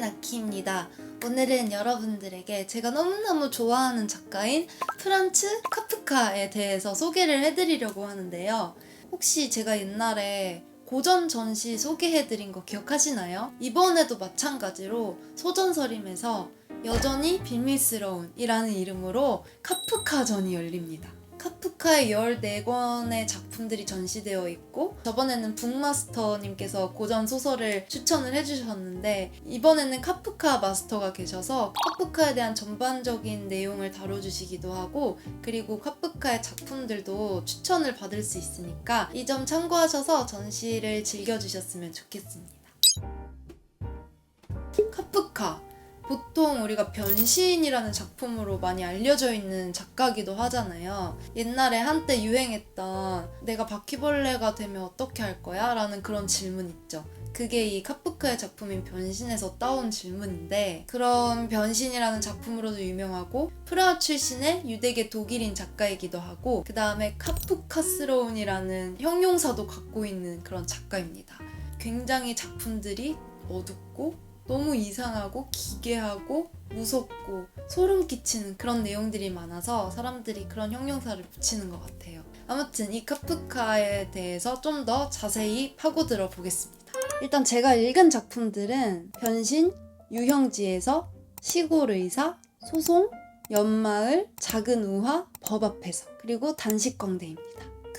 나키입니다. 오늘은 여러분들에게 제가 너무너무 좋아하는 작가인 프란츠 카프카에 대해서 소개를 해드리려고 하는데요. 혹시 제가 옛날에 고전 전시 소개해드린 거 기억하시나요? 이번에도 마찬가지로 소전서림에서 여전히 비밀스러운 이라는 이름으로 카프카전이 열립니다. 카프카의 14권의 작품들이 전시되어 있고 저번에는 북마스터님께서 고전 소설을 추천을 해주셨는데 이번에는 카프카 마스터가 계셔서 카프카에 대한 전반적인 내용을 다뤄주시기도 하고 그리고 카프카의 작품들도 추천을 받을 수 있으니까 이 점 참고하셔서 전시를 즐겨주셨으면 좋겠습니다. 카프카 보통 우리가 변신이라는 작품으로 많이 알려져 있는 작가기도 하잖아요. 옛날에 한때 유행했던 내가 바퀴벌레가 되면 어떻게 할 거야? 라는 그런 질문 있죠. 그게 이 카프카의 작품인 변신에서 따온 질문인데 그런 변신이라는 작품으로도 유명하고 프라하 출신의 유대계 독일인 작가이기도 하고 그 다음에 카프카스러운이라는 형용사도 갖고 있는 그런 작가입니다. 굉장히 작품들이 어둡고 너무 이상하고 기괴하고 무섭고 소름 끼치는 그런 내용들이 많아서 사람들이 그런 형용사를 붙이는 것 같아요. 아무튼 이 카프카에 대해서 좀 더 자세히 파고들어 보겠습니다. 일단 제가 읽은 작품들은 변신, 유형지에서, 시골 의사, 소송, 연마을, 작은 우화, 법 앞에서 그리고 단식 광대입니다.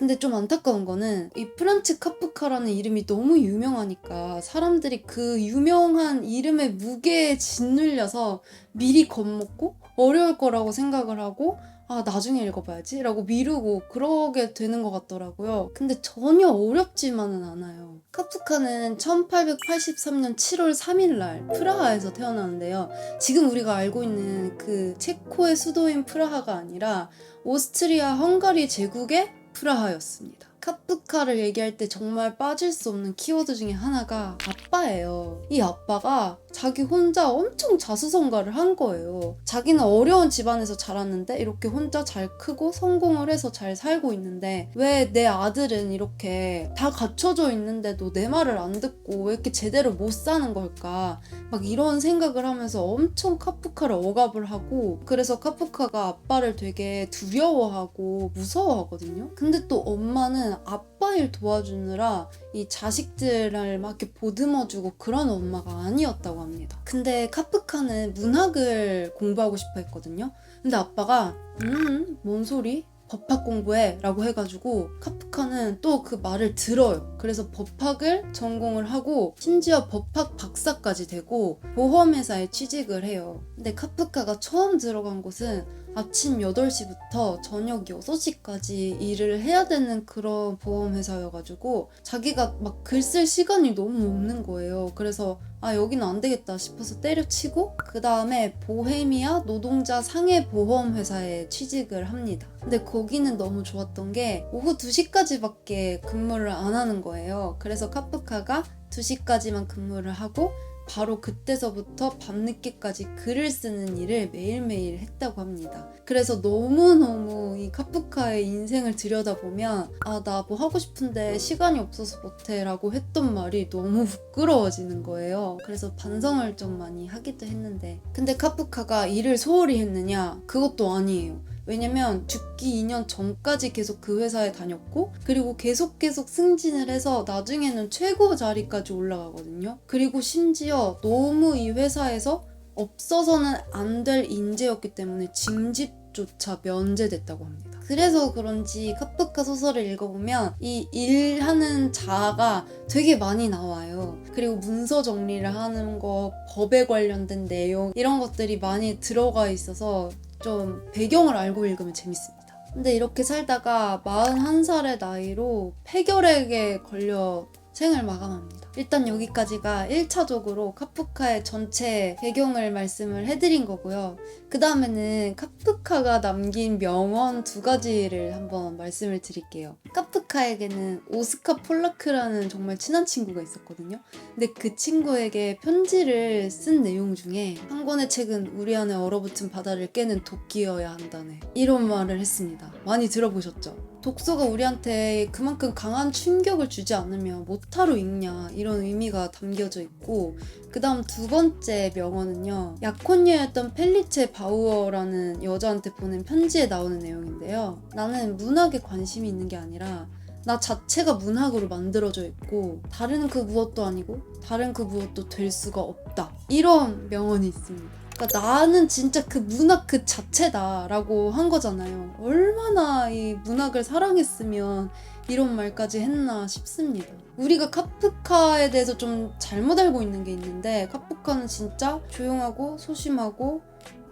근데 좀 안타까운 거는 이 프란츠 카프카라는 이름이 너무 유명하니까 사람들이 그 유명한 이름의 무게에 짓눌려서 미리 겁먹고 어려울 거라고 생각을 하고 아 나중에 읽어봐야지 라고 미루고 그러게 되는 것 같더라고요. 근데 전혀 어렵지만은 않아요. 카프카는 1883년 7월 3일 날 프라하에서 태어나는데요. 지금 우리가 알고 있는 그 체코의 수도인 프라하가 아니라 오스트리아 헝가리 제국의 프라하였습니다. 카프카를 얘기할 때 정말 빠질 수 없는 키워드 중에 하나가 아빠예요. 이 아빠가 자기 혼자 엄청 자수성가를 한 거예요. 자기는 어려운 집안에서 자랐는데 이렇게 혼자 잘 크고 성공을 해서 잘 살고 있는데 왜 내 아들은 이렇게 다 갖춰져 있는데도 내 말을 안 듣고 왜 이렇게 제대로 못 사는 걸까? 막 이런 생각을 하면서 엄청 카프카를 억압을 하고 그래서 카프카가 아빠를 되게 두려워하고 무서워하거든요. 근데 또 엄마는 아빠 일 도와주느라 이 자식들을 막 이렇게 보듬어주고 그런 엄마가 아니었다고 합니다. 근데 카프카는 문학을 공부하고 싶어 했거든요. 근데 아빠가 음, 뭔 소리? 법학 공부해 라고 해가지고 카프카는 또 그 말을 들어요. 그래서 법학을 전공을 하고 심지어 법학 박사까지 되고 보험회사에 취직을 해요. 근데 카프카가 처음 들어간 곳은 아침 8시부터 저녁 6시까지 일을 해야 되는 그런 보험회사여가지고 자기가 막 글 쓸 시간이 너무 없는 거예요. 그래서 아 여기는 안 되겠다 싶어서 때려치고 그 다음에 보헤미아 노동자 상해 보험 회사에 취직을 합니다. 근데 거기는 너무 좋았던 게 오후 2시까지밖에 근무를 안 하는 거예요. 그래서 카프카가 2시까지만 근무를 하고 바로 그때서부터 밤늦게까지 글을 쓰는 일을 매일매일 했다고 합니다. 그래서 너무너무 이 카프카의 인생을 들여다보면 아, 나 뭐 하고 싶은데 시간이 없어서 못해 라고 했던 말이 너무 부끄러워지는 거예요. 그래서 반성을 좀 많이 하기도 했는데 근데 카프카가 일을 소홀히 했느냐? 그것도 아니에요. 왜냐면 죽기 2년 전까지 계속 그 회사에 다녔고 그리고 계속 계속 승진을 해서 나중에는 최고 자리까지 올라가거든요. 그리고 심지어 너무 이 회사에서 없어서는 안 될 인재였기 때문에 징집조차 면제됐다고 합니다. 그래서 그런지 카프카 소설을 읽어보면 이 일하는 자아가 되게 많이 나와요. 그리고 문서 정리를 하는 거, 법에 관련된 내용 이런 것들이 많이 들어가 있어서 좀 배경을 알고 읽으면 재밌습니다. 근데 이렇게 살다가 41살의 나이로 폐결핵에 걸려 생을 마감합니다. 일단 여기까지가 1차적으로 카프카의 전체 배경을 말씀을 해드린 거고요. 그 다음에는 카프카가 남긴 명언 두 가지를 한번 말씀을 드릴게요. 카프카에게는 오스카 폴라크라는 정말 친한 친구가 있었거든요. 근데 그 친구에게 편지를 쓴 내용 중에 한 권의 책은 우리 안에 얼어붙은 바다를 깨는 도끼여야 한다네. 이런 말을 했습니다. 많이 들어보셨죠? 독서가 우리한테 그만큼 강한 충격을 주지 않으면 못하러 읽냐 이런 의미가 담겨져 있고 그 다음 두 번째 명언은요 약혼녀였던 펠리체 바우어라는 여자한테 보낸 편지에 나오는 내용인데요. 나는 문학에 관심이 있는 게 아니라 나 자체가 문학으로 만들어져 있고 다른 그 무엇도 아니고 다른 그 무엇도 될 수가 없다. 이런 명언이 있습니다 그러니까 나는 진짜 그 문학 그 자체다라고 한 거잖아요. 얼마나 이 문학을 사랑했으면 이런 말까지 했나 싶습니다. 우리가 카프카에 대해서 좀 잘못 알고 있는 게 있는데 카프카는 진짜 조용하고 소심하고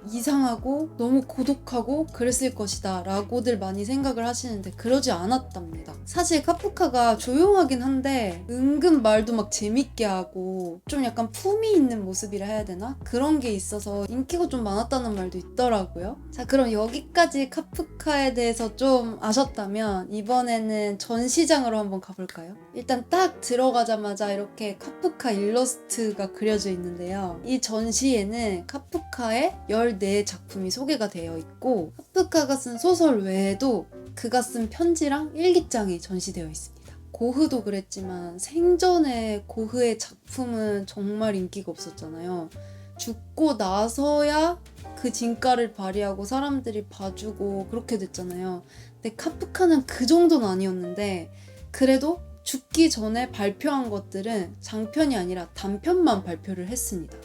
이상하고 너무 고독하고 그랬을 것이다 라고들 많이 생각을 하시는데 그러지 않았답니다. 사실 카프카가 조용하긴 한데 은근 말도 막 재밌게 하고 좀 약간 품이 있는 모습이라 해야 되나? 그런 게 있어서 인기가 좀 많았다는 말도 있더라고요. 자 그럼 여기까지 카프카에 대해서 좀 아셨다면 이번에는 전시장으로 한번 가볼까요? 일단 딱 들어가자마자 이렇게 카프카 일러스트가 그려져 있는데요. 이 전시에는 카프카의 14작품이 소개가 되어 있고 카프카가 쓴 소설 외에도 그가 쓴 편지랑 일기장이 전시되어 있습니다. 고흐도 그랬지만 생전에 고흐의 작품은 정말 인기가 없었잖아요. 죽고 나서야 그 진가를 발휘하고 사람들이 봐주고 그렇게 됐잖아요. 근데 카프카는 그 정도는 아니었는데 그래도 죽기 전에 발표한 것들은 장편이 아니라 단편만 발표를 했습니다.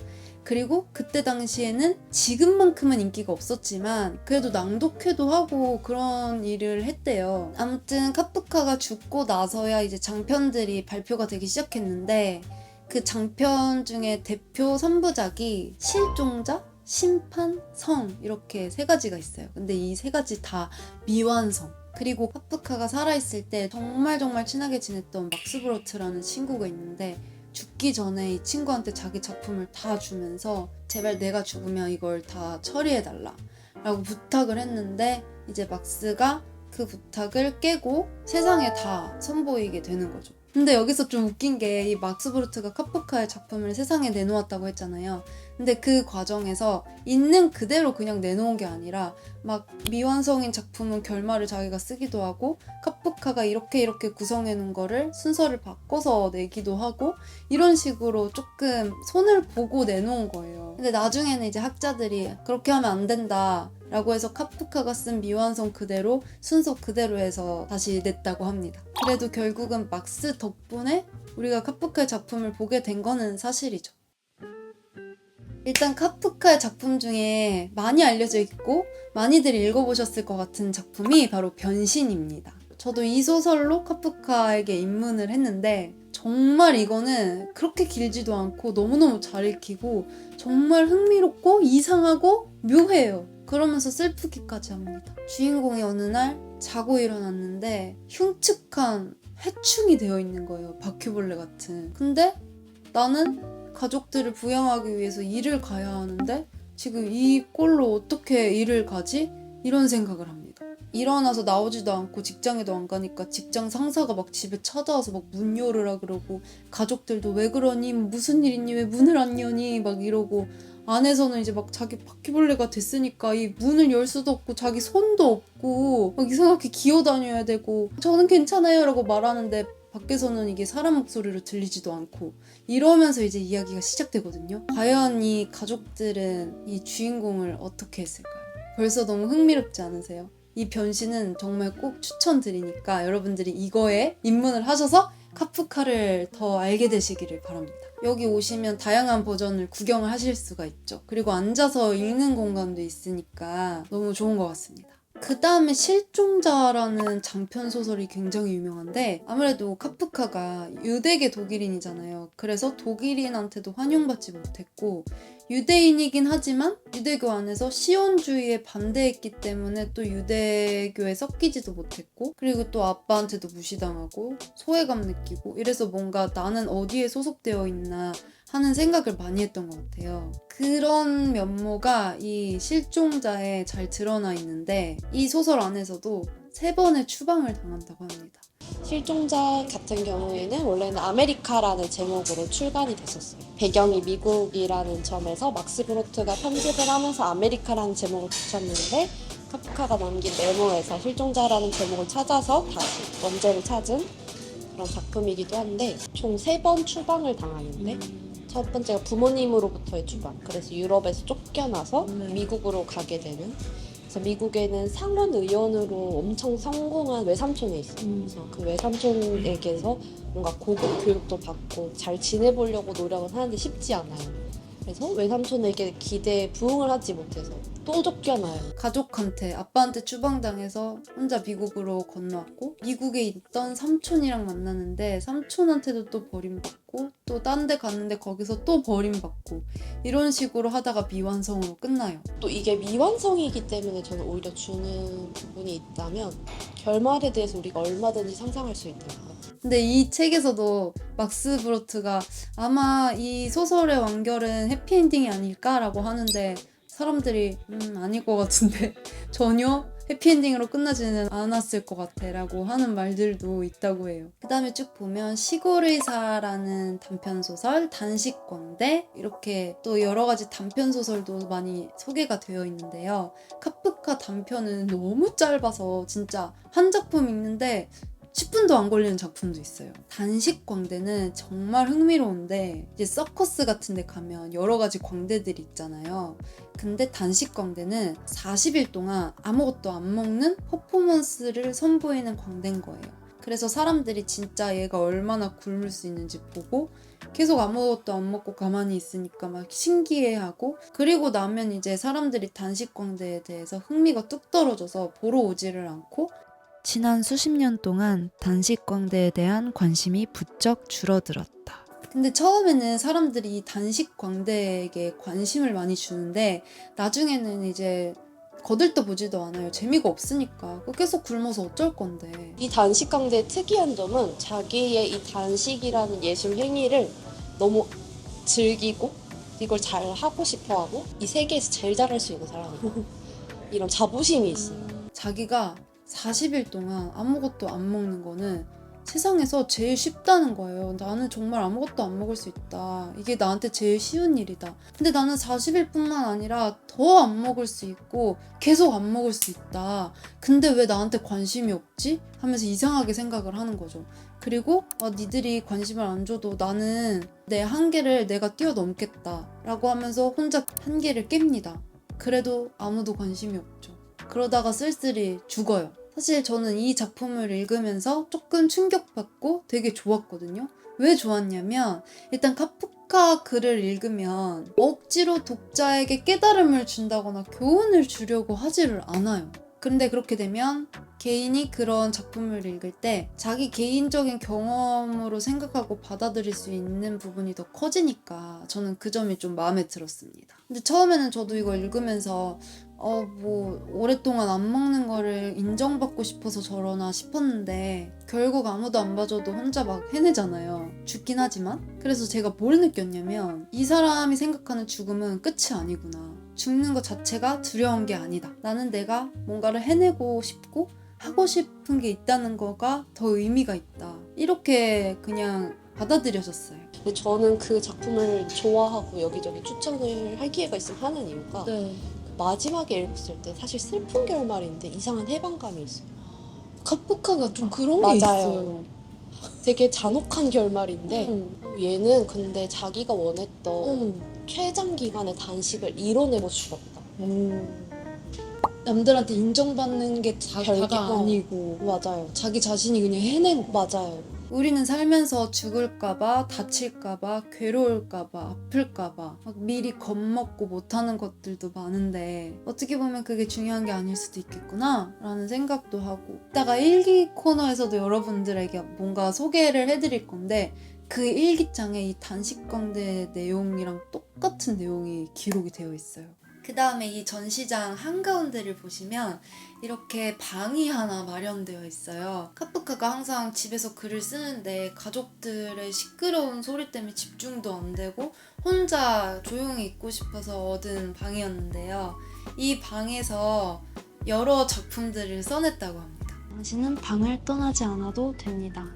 그리고 그때 당시에는 지금만큼은 인기가 없었지만 그래도 낭독회도 하고 그런 일을 했대요. 아무튼 카프카가 죽고 나서야 이제 장편들이 발표가 되기 시작했는데 그 장편 중에 대표 3부작이 실종자, 심판, 성 이렇게 세 가지가 있어요. 근데 이 세 가지 다 미완성. 그리고 카프카가 살아있을 때 정말 정말 친하게 지냈던 막스브로트라는 친구가 있는데 죽기 전에 이 친구한테 자기 작품을 다 주면서 제발 내가 죽으면 이걸 다 처리해달라 라고 부탁을 했는데 이제 막스가 그 부탁을 깨고 세상에 다 선보이게 되는 거죠. 근데 여기서 좀 웃긴 게 이 막스 브루트가 카프카의 작품을 세상에 내놓았다고 했잖아요. 근데 그 과정에서 있는 그대로 그냥 내놓은 게 아니라 막 미완성인 작품은 결말을 자기가 쓰기도 하고 카프카가 이렇게 이렇게 구성해 놓은 거를 순서를 바꿔서 내기도 하고 이런 식으로 조금 손을 보고 내놓은 거예요. 근데 나중에는 이제 학자들이 그렇게 하면 안 된다. 라고 해서 카프카가 쓴 미완성 그대로 순서 그대로 해서 다시 냈다고 합니다. 그래도 결국은 막스 덕분에 우리가 카프카의 작품을 보게 된 거는 사실이죠. 일단 카프카의 작품 중에 많이 알려져 있고 많이들 읽어보셨을 것 같은 작품이 바로 변신입니다. 저도 이 소설로 카프카에게 입문을 했는데 정말 이거는 그렇게 길지도 않고 너무너무 잘 읽히고 정말 흥미롭고 이상하고 묘해요. 그러면서 슬프기까지 합니다. 주인공이 어느 날 자고 일어났는데 흉측한 해충이 되어 있는 거예요. 바퀴벌레 같은. 근데 나는 가족들을 부양하기 위해서 일을 가야 하는데 지금 이 꼴로 어떻게 일을 가지? 이런 생각을 합니다. 일어나서 나오지도 않고 직장에도 안 가니까 직장 상사가 막 집에 찾아와서 막 문 열으라 그러고 가족들도 왜 그러니 무슨 일 있니 왜 문을 안 여니 막 이러고 안에서는 이제 막 자기 바퀴벌레가 됐으니까 이 문을 열 수도 없고 자기 손도 없고 막 이상하게 기어 다녀야 되고 저는 괜찮아요 라고 말하는데 밖에서는 이게 사람 목소리로 들리지도 않고 이러면서 이제 이야기가 시작되거든요. 과연 이 가족들은 이 주인공을 어떻게 했을까요? 벌써 너무 흥미롭지 않으세요? 이 변신은 정말 꼭 추천드리니까 여러분들이 이거에 입문을 하셔서 카프카를 더 알게 되시기를 바랍니다. 여기 오시면 다양한 버전을 구경을 하실 수가 있죠. 그리고 앉아서 읽는 공간도 있으니까 너무 좋은 것 같습니다. 그 다음에 실종자라는 장편 소설이 굉장히 유명한데 아무래도 카프카가 유대계 독일인이잖아요. 그래서 독일인한테도 환영받지 못했고 유대인이긴 하지만 유대교 안에서 시온주의에 반대했기 때문에 또 유대교에 섞이지도 못했고 그리고 또 아빠한테도 무시당하고 소외감 느끼고 이래서 뭔가 나는 어디에 소속되어 있나 하는 생각을 많이 했던 것 같아요. 그런 면모가 이 실종자에 잘 드러나 있는데 이 소설 안에서도 세 번의 추방을 당한다고 합니다. 실종자 같은 경우에는 원래는 아메리카라는 제목으로 출간이 됐었어요. 배경이 미국이라는 점에서 막스 브로트가 편집을 하면서 아메리카라는 제목을 붙였는데 카프카가 남긴 메모에서 실종자라는 제목을 찾아서 다시 원제를 찾은 그런 작품이기도 한데 총 세 번 추방을 당하는데 첫 번째가 부모님으로부터의 추방. 그래서 유럽에서 쫓겨나서 네. 미국으로 가게 되는. 그래서 미국에는 상원 의원으로 엄청 성공한 외삼촌이 있어요. 그래서 그 외삼촌에게서 뭔가 고급 교육도 받고 잘 지내보려고 노력을 하는데 쉽지 않아요. 그래서 외삼촌에게 기대에 부응을 하지 못해서 또 쫓겨나요. 가족한테 아빠한테 추방당해서 혼자 미국으로 건너왔고 미국에 있던 삼촌이랑 만나는데 삼촌한테도 또 버림받고 또 딴 데 갔는데 거기서 또 버림받고 이런 식으로 하다가 미완성으로 끝나요. 또 이게 미완성이기 때문에 저는 오히려 주는 부분이 있다면 결말에 대해서 우리가 얼마든지 상상할 수 있는 것. 근데 이 책에서도 막스 브로트가 아마 이 소설의 완결은 해피엔딩이 아닐까라고 하는데 사람들이 음 아닐 것 같은데 전혀 해피엔딩으로 끝나지는 않았을 것 같아 라고 하는 말들도 있다고 해요. 그 다음에 쭉 보면 시골의사라는 단편소설, 단식광대 이렇게 또 여러 가지 단편소설도 많이 소개가 되어 있는데요. 카프카 단편은 너무 짧아서 진짜 한 작품 읽는데 10분도 안 걸리는 작품도 있어요. 단식 광대는 정말 흥미로운데 이제 서커스 같은 데 가면 여러 가지 광대들이 있잖아요. 근데 단식 광대는 40일 동안 아무것도 안 먹는 퍼포먼스를 선보이는 광대인 거예요. 그래서 사람들이 진짜 얘가 얼마나 굶을 수 있는지 보고 계속 아무것도 안 먹고 가만히 있으니까 막 신기해하고 그리고 나면 이제 사람들이 단식 광대에 대해서 흥미가 뚝 떨어져서 보러 오지를 않고 지난 수십 년 동안 단식광대에 대한 관심이 부쩍 줄어들었다. 근데 처음에는 사람들이 단식광대에게 관심을 많이 주는데 나중에는 이제 거들떠 보지도 않아요. 재미가 없으니까. 계속 굶어서 어쩔 건데. 이 단식 강대의 특이한 점은 자기의 이 단식이라는 예술 행위를 너무 즐기고 이걸 잘 하고 싶어 하고 이 세계에서 제일 잘할 수 있는 사람이고 이런 자부심이 있어요. 자기가 40일 동안 아무것도 안 먹는 거는 세상에서 제일 쉽다는 거예요. 나는 정말 아무것도 안 먹을 수 있다. 이게 나한테 제일 쉬운 일이다. 근데 나는 40일 뿐만 아니라 더 안 먹을 수 있고 계속 안 먹을 수 있다. 근데 왜 나한테 관심이 없지? 하면서 이상하게 생각을 하는 거죠. 그리고 아, 니들이 관심을 안 줘도 나는 내 한계를 내가 뛰어넘겠다. 라고 하면서 혼자 한계를 깹니다. 그래도 아무도 관심이 없죠. 그러다가 쓸쓸히 죽어요. 사실 저는 이 작품을 읽으면서 조금 충격받고 되게 좋았거든요. 왜 좋았냐면 일단 카프카 글을 읽으면 억지로 독자에게 깨달음을 준다거나 교훈을 주려고 하지를 않아요. 근데 그렇게 되면 개인이 그런 작품을 읽을 때 자기 개인적인 경험으로 생각하고 받아들일 수 있는 부분이 더 커지니까 저는 그 점이 좀 마음에 들었습니다. 근데 처음에는 저도 이거 읽으면서 어, 뭐, 오랫동안 안 먹는 거를 인정받고 싶어서 저러나 싶었는데, 결국 아무도 안 봐줘도 혼자 막 해내잖아요. 죽긴 하지만. 그래서 제가 뭘 느꼈냐면, 이 사람이 생각하는 죽음은 끝이 아니구나. 죽는 것 자체가 두려운 게 아니다. 나는 내가 뭔가를 해내고 싶고, 하고 싶은 게 있다는 거가 더 의미가 있다. 이렇게 그냥 받아들여졌어요. 근데 저는 그 작품을 좋아하고 여기저기 추천을 할 기회가 있으면 하는 이유가 네. 마지막에 읽었을 때 사실 슬픈 결말인데 이상한 해방감이 있어요. 카프카가 좀 그런 게 있어요. 되게 잔혹한 결말인데 음. 얘는 근데 자기가 원했던 음. 최장 기간의 단식을 이뤄내고 죽었다. 남들한테 인정받는 게 별게 다가 어. 아니고 맞아요. 자기 자신이 그냥 해낸 맞아요. 우리는 살면서 죽을까봐 다칠까봐 괴로울까봐 아플까봐 막 미리 겁먹고 못하는 것들도 많은데 어떻게 보면 그게 중요한 게 아닐 수도 있겠구나 라는 생각도 하고 이따가 일기 코너에서도 여러분들에게 뭔가 소개를 해드릴 건데 그 일기장에 이 단식광대 내용이랑 똑같은 내용이 기록이 되어 있어요. 그 다음에 이 전시장 한가운데를 보시면 이렇게 방이 하나 마련되어 있어요. 카프카가 항상 집에서 글을 쓰는데 가족들의 시끄러운 소리 때문에 집중도 안 되고 혼자 조용히 있고 싶어서 얻은 방이었는데요. 이 방에서 여러 작품들을 써냈다고 합니다. 당신은 방을 떠나지 않아도 됩니다.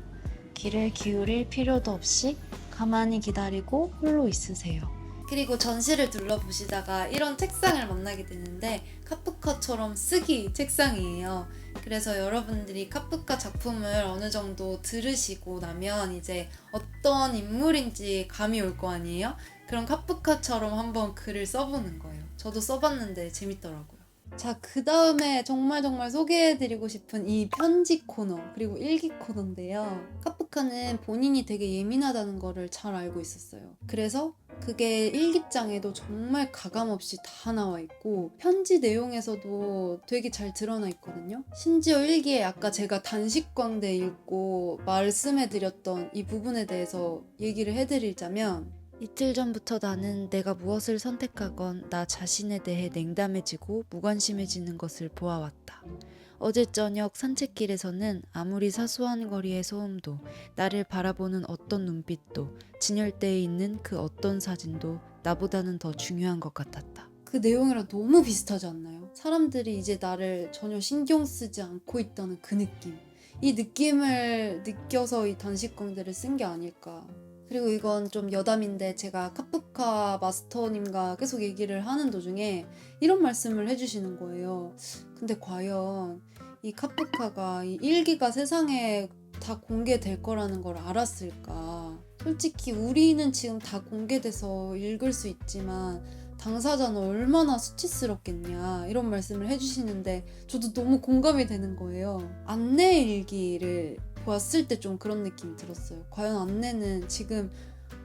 귀를 기울일 필요도 없이 가만히 기다리고 홀로 있으세요. 그리고 전시를 둘러보시다가 이런 책상을 만나게 되는데 카프카처럼 쓰기 책상이에요. 그래서 여러분들이 카프카 작품을 어느 정도 들으시고 나면 이제 어떤 인물인지 감이 올 거 아니에요? 그럼 카프카처럼 한번 글을 써보는 거예요. 저도 써봤는데 재밌더라고요. 자, 그 다음에 정말 정말 소개해드리고 싶은 이 편지 코너, 그리고 일기 코너인데요. 카프카는 본인이 되게 예민하다는 거를 잘 알고 있었어요. 그래서 그게 일기장에도 정말 가감없이 다 나와 있고, 편지 내용에서도 되게 잘 드러나 있거든요. 심지어 일기에 아까 제가 단식광대 읽고 말씀해드렸던 이 부분에 대해서 얘기를 해드리자면, 이틀 전부터 나는 내가 무엇을 선택하건 나 자신에 대해 냉담해지고 무관심해지는 것을 보아왔다. 어제 저녁 산책길에서는 아무리 사소한 거리의 소음도 나를 바라보는 어떤 눈빛도 진열대에 있는 그 어떤 사진도 나보다는 더 중요한 것 같았다. 그 내용이랑 너무 비슷하지 않나요? 사람들이 이제 나를 전혀 신경 쓰지 않고 있다는 그 느낌. 이 느낌을 느껴서 이 단식광대를 쓴 게 아닐까. 그리고 이건 좀 여담인데 제가 카프카 마스터님과 계속 얘기를 하는 도중에 이런 말씀을 해주시는 거예요. 근데 과연 이 카프카가 이 일기가 세상에 다 공개될 거라는 걸 알았을까? 솔직히 우리는 지금 다 공개돼서 읽을 수 있지만 당사자는 얼마나 수치스럽겠냐 이런 말씀을 해주시는데 저도 너무 공감이 되는 거예요. 안내 일기를 보았을 때 좀 그런 느낌이 들었어요. 과연 안내는 지금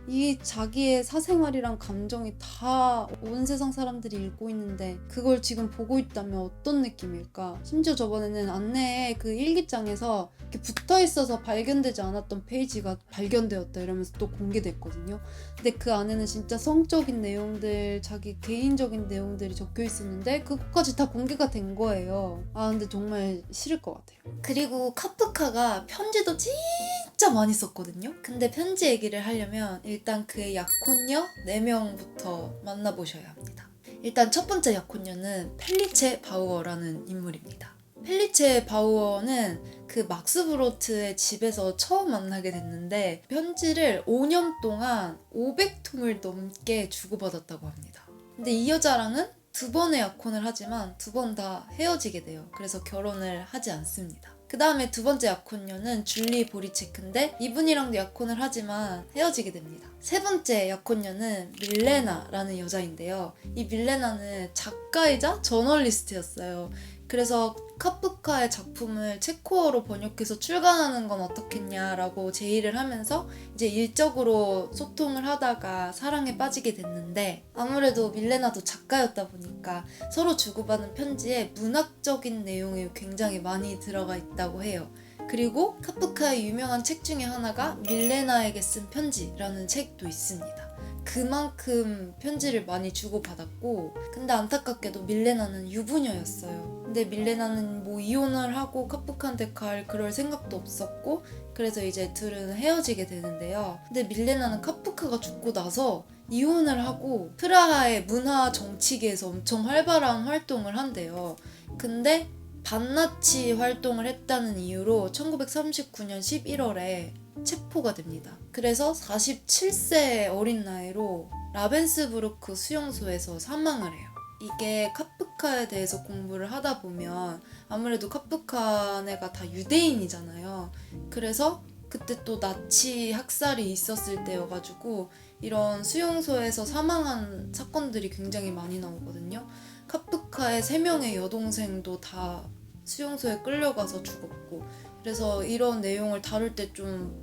이 자기의 사생활이랑 감정이 다 온 세상 사람들이 읽고 있는데 그걸 지금 보고 있다면 어떤 느낌일까? 심지어 저번에는 안내에 그 일기장에서 이렇게 붙어 있어서 발견되지 않았던 페이지가 발견되었다 이러면서 또 공개됐거든요. 근데 그 안에는 진짜 성적인 내용들, 자기 개인적인 내용들이 적혀 있었는데 그것까지 다 공개가 된 거예요. 아 근데 정말 싫을 것 같아요. 그리고 카프카가 편지도 진짜 많이 썼거든요. 근데 편지 얘기를 하려면 일단 그의 약혼녀 4명부터 만나보셔야 합니다. 일단 첫 번째 약혼녀는 펠리체 바우어라는 인물입니다. 펠리체 바우어는 그 막스 브로트의 집에서 처음 만나게 됐는데 편지를 5년 동안 500통을 넘게 주고받았다고 합니다. 근데 이 여자랑은 두 번의 약혼을 하지만 두 번 다 헤어지게 돼요. 그래서 결혼을 하지 않습니다. 그 다음에 두 번째 약혼녀는 줄리 보리체크인데 이분이랑도 약혼을 하지만 헤어지게 됩니다. 세 번째 약혼녀는 밀레나라는 여자인데요. 이 밀레나는 작가이자 저널리스트였어요. 그래서 카프카의 작품을 체코어로 번역해서 출간하는 건 어떻겠냐라고 제의를 하면서 이제 일적으로 소통을 하다가 사랑에 빠지게 됐는데 아무래도 밀레나도 작가였다 보니까 서로 주고받은 편지에 문학적인 내용이 굉장히 많이 들어가 있다고 해요. 그리고 카프카의 유명한 책 중에 하나가 밀레나에게 쓴 편지라는 책도 있습니다. 그만큼 편지를 많이 주고받았고 근데 안타깝게도 밀레나는 유부녀였어요. 근데 밀레나는 뭐 이혼을 하고 카프카한테 갈 그럴 생각도 없었고 그래서 이제 둘은 헤어지게 되는데요. 근데 밀레나는 카프카가 죽고 나서 이혼을 하고 프라하의 문화 정치계에서 엄청 활발한 활동을 한대요. 근데 반나치 활동을 했다는 이유로 1939년 11월에 체포가 됩니다. 그래서 47세 어린 나이로 라벤스부르크 수용소에서 사망을 해요. 이게 카프카에 대해서 공부를 하다 보면 아무래도 카프카네가 다 유대인이잖아요. 그래서 그때 또 나치 학살이 있었을 때여가지고 이런 수용소에서 사망한 사건들이 굉장히 많이 나오거든요. 카프카의 세 명의 여동생도 다 수용소에 끌려가서 죽었고 그래서 이런 내용을 다룰 때 좀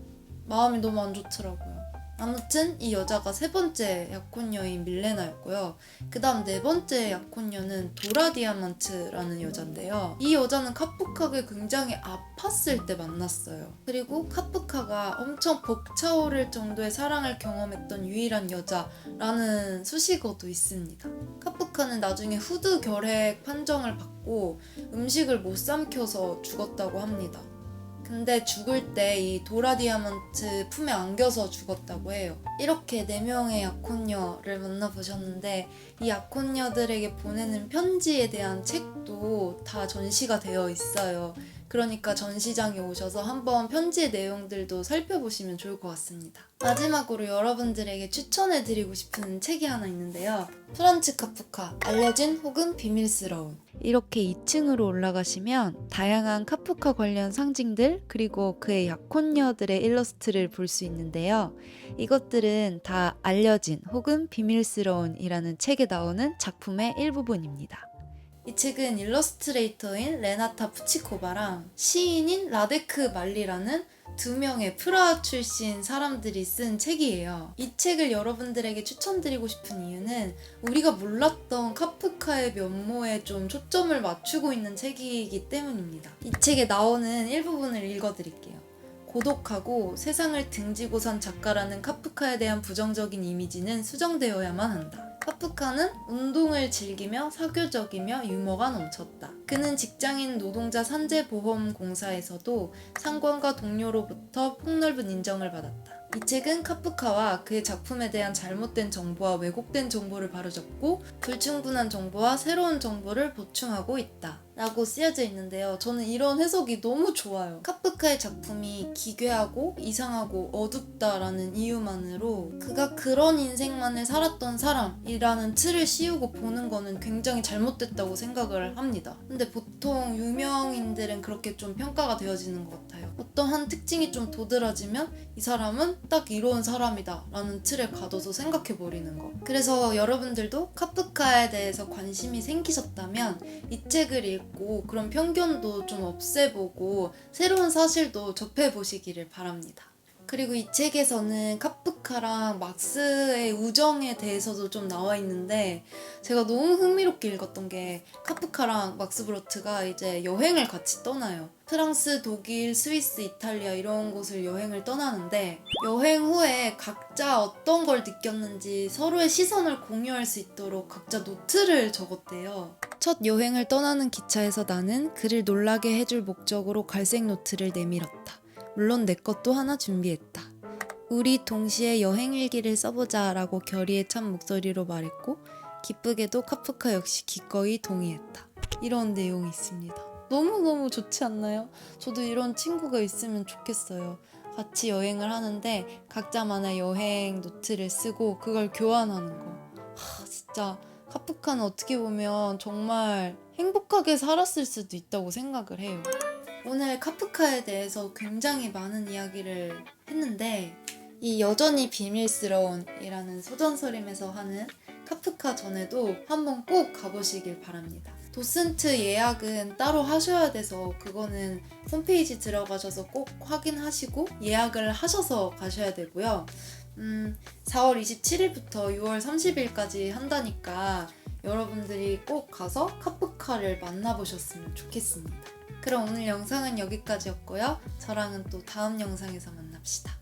마음이 너무 안 좋더라고요. 아무튼 이 여자가 세 번째 약혼녀인 밀레나였고요. 그 다음 네 번째 약혼녀는 도라 디아만트라는 여잔데요. 이 여자는 카프카가 굉장히 아팠을 때 만났어요. 그리고 카프카가 엄청 벅차오를 정도의 사랑을 경험했던 유일한 여자라는 수식어도 있습니다. 카프카는 나중에 후드 결핵 판정을 받고 음식을 못 삼켜서 죽었다고 합니다. 근데 죽을 때 이 도라 디아먼트 품에 안겨서 죽었다고 해요. 이렇게 네 명의 약혼녀를 만나보셨는데 이 약혼녀들에게 보내는 편지에 대한 책도 다 전시가 되어 있어요. 그러니까 전시장에 오셔서 한번 편지의 내용들도 살펴보시면 좋을 것 같습니다. 마지막으로 여러분들에게 추천해드리고 싶은 책이 하나 있는데요. 프란츠 카프카, 알려진 혹은 비밀스러운. 이렇게 2층으로 올라가시면 다양한 카프카 관련 상징들 그리고 그의 약혼녀들의 일러스트를 볼 수 있는데요. 이것들은 다 알려진 혹은 비밀스러운이라는 책에 나오는 작품의 일부분입니다. 이 책은 일러스트레이터인 레나타 푸치코바랑 시인인 라데크 말리라는 두 명의 프라하 출신 사람들이 쓴 책이에요. 이 책을 여러분들에게 추천드리고 싶은 이유는 우리가 몰랐던 카프카의 면모에 좀 초점을 맞추고 있는 책이기 때문입니다. 이 책에 나오는 일부분을 읽어드릴게요. 고독하고 세상을 등지고 산 작가라는 카프카에 대한 부정적인 이미지는 수정되어야만 한다. 카프카는 운동을 즐기며 사교적이며 유머가 넘쳤다. 그는 직장인 노동자 산재보험공사에서도 상관과 동료로부터 폭넓은 인정을 받았다. 이 책은 카프카와 그의 작품에 대한 잘못된 정보와 왜곡된 정보를 바로잡고 불충분한 정보와 새로운 정보를 보충하고 있다. 라고 쓰여져 있는데요. 저는 이런 해석이 너무 좋아요. 카프카의 작품이 기괴하고 이상하고 어둡다라는 이유만으로 그가 그런 인생만을 살았던 사람이라는 틀을 씌우고 보는 거는 굉장히 잘못됐다고 생각을 합니다. 근데 보통 유명인들은 그렇게 좀 평가가 되어지는 것 같아요. 어떠한 특징이 좀 도드라지면 이 사람은 딱 이런 사람이다 라는 틀에 가둬서 생각해버리는 거. 그래서 여러분들도 카프카에 대해서 관심이 생기셨다면 이 책을 읽고 그런 편견도 좀 없애보고 새로운 사실도 접해보시기를 바랍니다. 그리고 이 책에서는 카프카랑 막스의 우정에 대해서도 좀 나와 있는데 제가 너무 흥미롭게 읽었던 게 카프카랑 막스 브로트가 이제 여행을 같이 떠나요. 프랑스, 독일, 스위스, 이탈리아 이런 곳을 여행을 떠나는데 여행 후에 각자 어떤 걸 느꼈는지 서로의 시선을 공유할 수 있도록 각자 노트를 적었대요. 첫 여행을 떠나는 기차에서 나는 그를 놀라게 해줄 목적으로 갈색 노트를 내밀었다. 물론 내 것도 하나 준비했다. 우리 동시에 여행 일기를 써보자 라고 결의에 찬 목소리로 말했고 기쁘게도 카프카 역시 기꺼이 동의했다. 이런 내용이 있습니다. 너무너무 좋지 않나요? 저도 이런 친구가 있으면 좋겠어요. 같이 여행을 하는데 각자만의 여행 노트를 쓰고 그걸 교환하는 거. 하, 진짜 카프카는 어떻게 보면 정말 행복하게 살았을 수도 있다고 생각을 해요. 오늘 카프카에 대해서 굉장히 많은 이야기를 했는데 이 여전히 비밀스러운이라는 소전서림에서 하는 카프카 전에도 한번 꼭 가보시길 바랍니다. 도슨트 예약은 따로 하셔야 돼서 그거는 홈페이지 들어가셔서 꼭 확인하시고 예약을 하셔서 가셔야 되고요. 음, 4월 27일부터 6월 30일까지 한다니까 여러분들이 꼭 가서 카프카를 만나보셨으면 좋겠습니다. 그럼 오늘 영상은 여기까지였고요. 저랑은 또 다음 영상에서 만납시다.